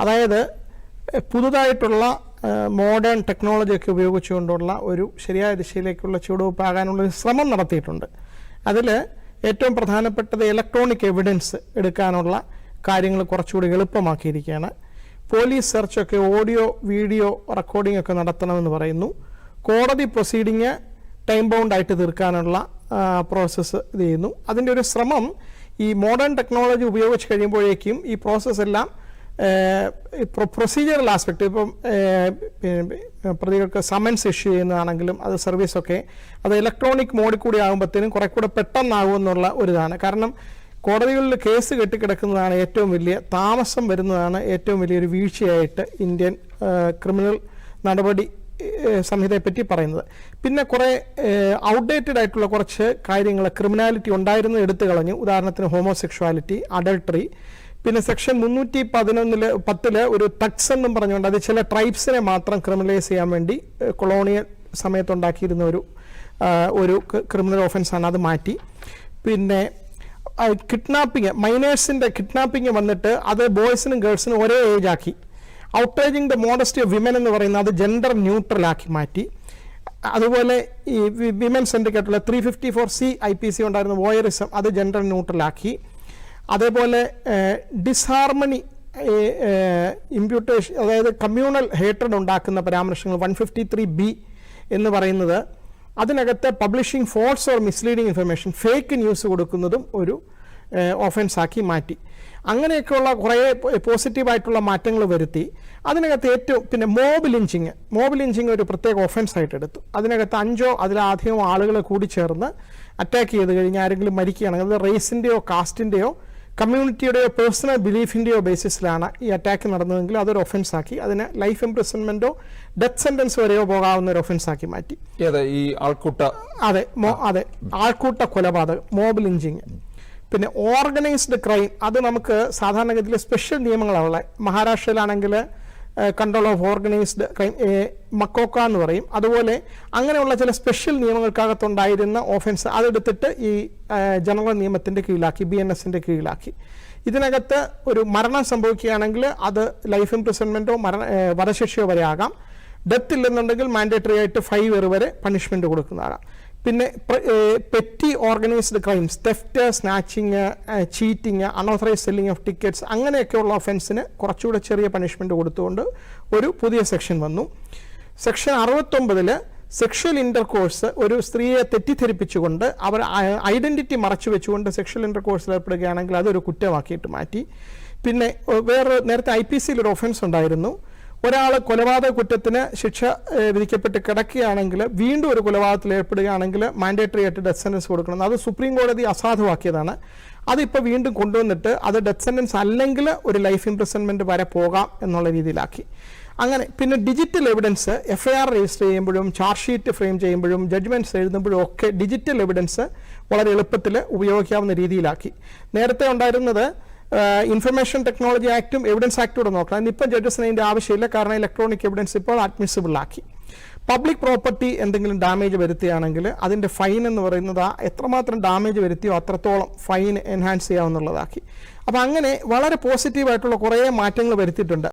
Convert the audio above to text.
അതായത് പുതുതായിട്ടുള്ള മോഡേൺ ടെക്നോളജിയൊക്കെ ഉപയോഗിച്ചുകൊണ്ടുള്ള ഒരു ശരിയായ ദിശയിലേക്കുള്ള ചുവടുവെപ്പാകാനുള്ള ഒരു ശ്രമം നടത്തിയിട്ടുണ്ട്. അതിൽ ഏറ്റവും പ്രധാനപ്പെട്ടത് ഇലക്ട്രോണിക് എവിഡൻസ് എടുക്കാനുള്ള കാര്യങ്ങൾ കുറച്ചുകൂടി എളുപ്പമാക്കിയിരിക്കുകയാണ്. പോലീസ് സെർച്ചൊക്കെ ഓഡിയോ വീഡിയോ റെക്കോർഡിംഗ് ഒക്കെ നടത്തണമെന്ന് പറയുന്നു. കോടതി പ്രൊസീഡിങ് ടൈം ബൗണ്ടായിട്ട് തീർക്കാനുള്ള പ്രോസസ്സ് ഇത് ചെയ്യുന്നു. അതിന്റെ ഒരു ശ്രമം ഈ മോഡേൺ ടെക്നോളജി ഉപയോഗിച്ച് കഴിയുമ്പോഴേക്കും ഈ പ്രോസസ്സ് എല്ലാം പ്രൊസീജിയറൽ ആസ്പെക്ട് ഇപ്പം പ്രതികൾക്ക് സമൻസ് ഇഷ്യൂ ചെയ്യുന്നതാണെങ്കിലും അത് സർവീസൊക്കെ അത് ഇലക്ട്രോണിക് മോഡിൽ കൂടി ആകുമ്പോഴത്തേനും കുറെ കൂടെ പെട്ടെന്നാകും എന്നുള്ള ഒരു ഇതാണ് കാരണം കോടതികളിൽ കേസ് കെട്ടിക്കിടക്കുന്നതാണ് ഏറ്റവും വലിയ താമസം വരുന്നതാണ് ഏറ്റവും വലിയൊരു വീഴ്ചയായിട്ട് ഇന്ത്യൻ ക്രിമിനൽ നടപടി സംഹിതയെപ്പറ്റി പറയുന്നത്. പിന്നെ കുറേ ഔട്ട്ഡേറ്റഡ് ആയിട്ടുള്ള കുറച്ച് കാര്യങ്ങൾ ക്രിമിനാലിറ്റി ഉണ്ടായിരുന്നു എടുത്തു കളഞ്ഞു. ഉദാഹരണത്തിന് ഹോമോസെക്ഷുവാലിറ്റി അഡൾട്ടറി പിന്നെ സെക്ഷൻ മുന്നൂറ്റി പതിനൊന്നിൽ പത്തിൽ ഒരു ടക്സ് എന്നും പറഞ്ഞുകൊണ്ട് അത് ചില ട്രൈബ്സിനെ മാത്രം ക്രിമിനലൈസ് ചെയ്യാൻ വേണ്ടി കൊളോണിയൽ സമയത്തുണ്ടാക്കിയിരുന്ന ഒരു ഒരു ക്രിമിനൽ ഓഫൻസാണ് അത് മാറ്റി. പിന്നെ കിഡ്നാപ്പിങ് മൈനേഴ്സിന്റെ കിഡ്നാപ്പിങ് വന്നിട്ട് അത് ബോയ്സിനും ഗേൾസിനും ഒരേ ഏജ് ആക്കി. Outraging the modesty of women എന്ന് പറയുന്നത് അത് ജെൻഡർ ന്യൂട്രൽ ആക്കി മാറ്റി. അതുപോലെ ഈ women സെൻഡിക്കേറ്റുള്ള three fifty four C I P C ഉണ്ടായിരുന്ന വോയറിസം അത് ജെൻഡർ ന്യൂട്രൽ ആക്കി. അതേപോലെ ഡിസ്ഹാർമണി ഇമ്പ്യൂട്ടേഷൻ അതായത് കമ്മ്യൂണൽ ഹേറ്റഡ് ഉണ്ടാക്കുന്ന പരാമർശങ്ങൾ വൺ ഫിഫ്റ്റി ത്രീ ബി എന്ന് പറയുന്നത് അതിനകത്ത് publishing false or misleading information fake news കൊടുക്കുന്നതും ഒരു ഓഫൻസാക്കി മാറ്റി. അങ്ങനെയൊക്കെയുള്ള കുറേ പോസിറ്റീവായിട്ടുള്ള മാറ്റങ്ങൾ വരുത്തി അതിനകത്ത് ഏറ്റവും പിന്നെ മോബ് ലിഞ്ചിങ് മോബ് ലിഞ്ചിങ് ഒരു പ്രത്യേക ഒഫൻസ് ആയിട്ട് എടുത്തു. അതിനകത്ത് അഞ്ചോ അതിലധികമോ ആളുകളെ കൂടി ചേർന്ന് അറ്റാക്ക് ചെയ്ത് കഴിഞ്ഞാൽ ആരെങ്കിലും മരിക്കുകയാണെങ്കിൽ അത് റേസിന്റെയോ കാസ്റ്റിന്റെയോ കമ്മ്യൂണിറ്റിയുടെയോ പേഴ്സണൽ ബിലീഫിന്റെയോ ബേസിസിലാണ് ഈ അറ്റാക്ക് നടന്നതെങ്കിൽ അതൊരു ഒഫൻസ് ആക്കി അതിനെ ലൈഫ് ഇംപ്രിസൺമെന്റോ ഡെത്ത് സെന്റൻസ് വരെയോ പോകാവുന്ന ഒരു ഒഫൻസ് ആക്കി മാറ്റി. ഈ ആൾക്കൂട്ട? അതെ അതെ ആൾക്കൂട്ട കൊലപാതകം മോബ് ലിഞ്ചിങ് പിന്നെ ഓർഗനൈസ്ഡ് ക്രൈം അത് നമുക്ക് സാധാരണഗതിയിൽ സ്പെഷ്യൽ നിയമങ്ങളാണ് മഹാരാഷ്ട്രയിലാണെങ്കിൽ control of organised crime MCOCA എന്ന് പറയും. അതുപോലെ അങ്ങനെയുള്ള ചില സ്പെഷ്യൽ നിയമങ്ങൾക്കകത്തുണ്ടായിരുന്ന ഓഫൻസ് അതെടുത്തിട്ട് ഈ ജനറൽ നിയമത്തിന്റെ കീഴിലാക്കി ബി എൻ എസിന്റെ കീഴിലാക്കി. ഇതിനകത്ത് ഒരു മരണം സംഭവിക്കുകയാണെങ്കിൽ അത് ലൈഫ് ഇംപ്രിസൺമെന്റോ മരണ വധശിക്ഷയോ വരെ ആകാം. ഡെത്ത് ഇല്ലെന്നുണ്ടെങ്കിൽ മാൻഡേറ്ററി ആയിട്ട് ഫൈവ് ഇയർ വരെ പണിഷ്മെന്റ് കൊടുക്കുന്നതാണ് പിന്നെ petty organised crimes theft snatching cheating unauthorise selling of tickets അങ്ങനെയൊക്കെയുള്ള ഒഫൻസിന് കുറച്ചുകൂടെ ചെറിയ പണിഷ്മെന്റ് കൊടുത്തുകൊണ്ട് ഒരു പുതിയ സെക്ഷൻ വന്നു. സെക്ഷൻ അറുപത്തൊമ്പതിൽ സെക്ഷൽ ഇന്റർകോഴ്സ് ഒരു സ്ത്രീയെ തെറ്റിദ്ധരിപ്പിച്ചുകൊണ്ട് അവർ ഐഡന്റിറ്റി മറച്ചു വെച്ചുകൊണ്ട് സെക്ഷൽ ഇന്റർകോഴ്സിൽ ഏർപ്പെടുകയാണെങ്കിൽ അതൊരു കുറ്റമാക്കിയിട്ട് മാറ്റി. പിന്നെ വേറെ നേരത്തെ ഐ പി സിയിൽ ഒരു ഒഫൻസ് ഉണ്ടായിരുന്നു. ഒരാൾ കൊലപാതക കുറ്റത്തിന് ശിക്ഷ വിധിക്കപ്പെട്ട് കിടക്കുകയാണെങ്കിൽ വീണ്ടും ഒരു കൊലപാതകത്തിൽ ഏർപ്പെടുകയാണെങ്കിൽ മാൻഡേറ്ററി ആയിട്ട് ഡെത്ത് സെന്റൻസ് കൊടുക്കണം. അത് സുപ്രീം കോടതി അസാധുവാക്കിയതാണ്. അതിപ്പോൾ വീണ്ടും കൊണ്ടുവന്നിട്ട് അത് ഡെത്ത് സെന്റൻസ് അല്ലെങ്കിൽ ഒരു ലൈഫ് ഇംപ്രിസൺമെന്റ് വരെ പോകാം എന്നുള്ള രീതിയിലാക്കി. അങ്ങനെ പിന്നെ digital evidence F I R register ചെയ്യുമ്പോഴും ചാർജ് ഷീറ്റ് ഫ്രെയിം ചെയ്യുമ്പോഴും ജഡ്ജ്മെന്റ്സ് എഴുതുമ്പോഴും ഒക്കെ ഡിജിറ്റൽ എവിഡൻസ് വളരെ എളുപ്പത്തിൽ ഉപയോഗിക്കാവുന്ന രീതിയിലാക്കി. നേരത്തെ ഉണ്ടായിരുന്നത് ഇൻഫർമേഷൻ ടെക്നോളജി ആക്റ്റും എവിഡൻസ് ആക്റ്റൂടെ നോക്കണം. ഇന്നിപ്പം ജഡ്ജസിന് അതിന്റെ ആവശ്യമില്ല. കാരണം ഇലക്ട്രോണിക് എവിഡൻസ് ഇപ്പോൾ അഡ്മിസിബിൾ ആക്കി. പബ്ലിക് പ്രോപ്പർട്ടി എന്തെങ്കിലും ഡാമേജ് വരുത്തുകയാണെങ്കിൽ അതിന്റെ ഫൈൻ എന്ന് പറയുന്നത് ആ എത്രമാത്രം ഡാമേജ് വരുത്തിയോ അത്രത്തോളം ഫൈൻ എൻഹാൻസ് ചെയ്യാവുന്നുള്ളതാക്കി അപ്പോൾ അങ്ങനെ വളരെ പോസിറ്റീവായിട്ടുള്ള കുറേ മാറ്റങ്ങൾ വരുത്തിയിട്ടുണ്ട്.